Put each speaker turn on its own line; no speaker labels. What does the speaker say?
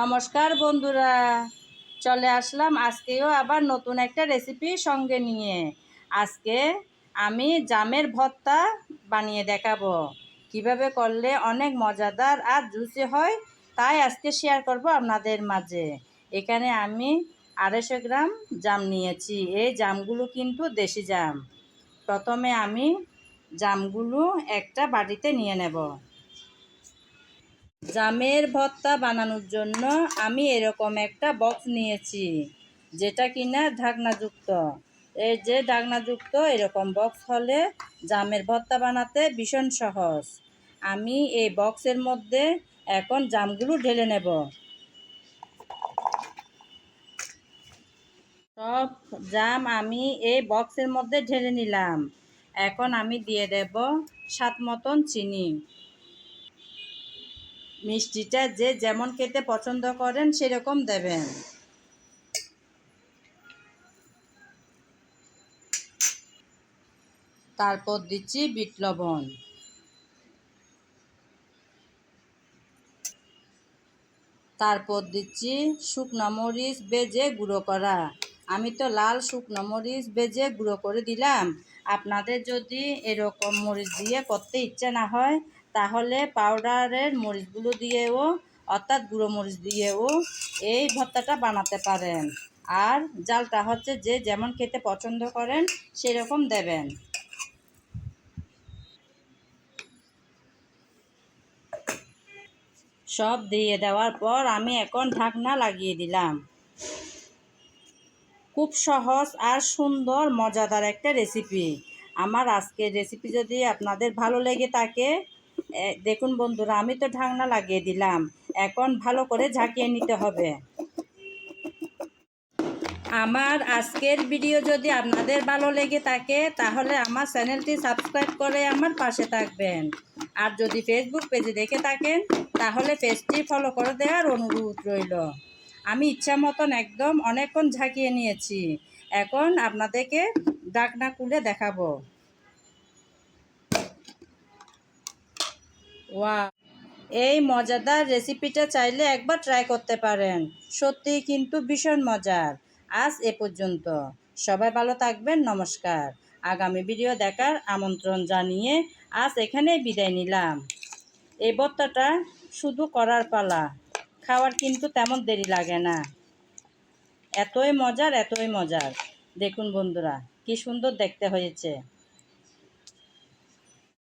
নমস্কার বন্ধুরা, চলে আসলাম আজকেও আবার নতুন একটা রেসিপি সঙ্গে নিয়ে। আজকে আমি জামের ভর্তা বানিয়ে দেখাবো। কীভাবে করলে অনেক মজাদার আর জুসি হয়, তাই আজকে শেয়ার করব আপনাদের মাঝে। এখানে আমি আড়াইশো গ্রাম জাম নিয়েছি। এই জামগুলো কিন্তু দেশি জাম। প্রথমে আমি জামগুলো একটা বাটিতে নিয়ে নেব। জামের ভর্তা বানানোর জন্য আমি এরকম একটা বক্স নিয়েছি, যেটা কিনা ঢাকনাযুক্ত। এই যে ঢাকনাযুক্ত, এরকম বক্স হলে জামের ভর্তা বানাতে ভীষণ সহজ। আমি এই বক্সের মধ্যে এখন জামগুলো ঢেলে নেব। সব জাম আমি এই বক্সের মধ্যে ঢেলে নিলাম। এখন আমি দিয়ে দেব সাত মতন চিনি। মিষ্টিটা যে যেমন খেতে পছন্দ করেন, সেরকম দেবেন। তারপর দিচ্ছি বিট লবণ। তারপর দিচ্ছি শুকনো মরিচ বেজে গুঁড়ো করা। আমি তো লাল শুকনো মরিচ বেজে গুঁড়ো করে দিলাম। আপনাদের যদি এরকম মরিচ দিয়ে করতে ইচ্ছে না হয় তাহলে পাউডারের মরিচগুলো দিয়েও, অর্থাৎ গুঁড়ো মরিচ দিয়েও এই ভর্তাটা বানাতে পারেন। আর জালটা হচ্ছে যে যেমন খেতে পছন্দ করেন, সেরকম দেবেন। সব দিয়ে দেওয়ার পর আমি এখন ঢাকনা লাগিয়ে দিলাম। খুব সহজ আর সুন্দর, মজাদার একটা রেসিপি আমার আজকের রেসিপি যদি আপনাদের ভালো লেগে থাকে দেখুন বন্ধুরা, আমি তো ঢাকনা লাগিয়ে দিলাম। এখন ভালো করে ঝাঁকিয়ে নিতে হবে। আমার আজকের ভিডিও যদি আপনাদের ভালো লেগে থাকে, তাহলে আমার চ্যানেলটি সাবস্ক্রাইব করে আমার পাশে থাকবেন। আর যদি ফেসবুক পেজে দেখে থাকেন, তাহলে পেজটি ফলো করে দেওয়ার অনুরোধ রইল। আমি ইচ্ছা মতন একদম অনেকক্ষণ ঝাঁকিয়ে নিয়েছি। এখন আপনাদেরকে ডাকনা খুলে দেখাবো। ওয়া এই মজাদার রেসিপিটা চাইলে একবার ট্রাই করতে পারেন। সত্যিই কিন্তু ভীষণ মজার। আজ এ পর্যন্ত। সবাই ভালো থাকবেন, নমস্কার। আগামী ভিডিও দেখার আমন্ত্রণ জানিয়ে আজ এখানে বিদায় নিলাম। এই ভর্তাটা শুধু করার পালা। খাওয়ার কিন্তু তেমন দেরি লাগে না। এতই মজার এতই মজার। দেখুন বন্ধুরা, কি সুন্দর দেখতে হয়েছে।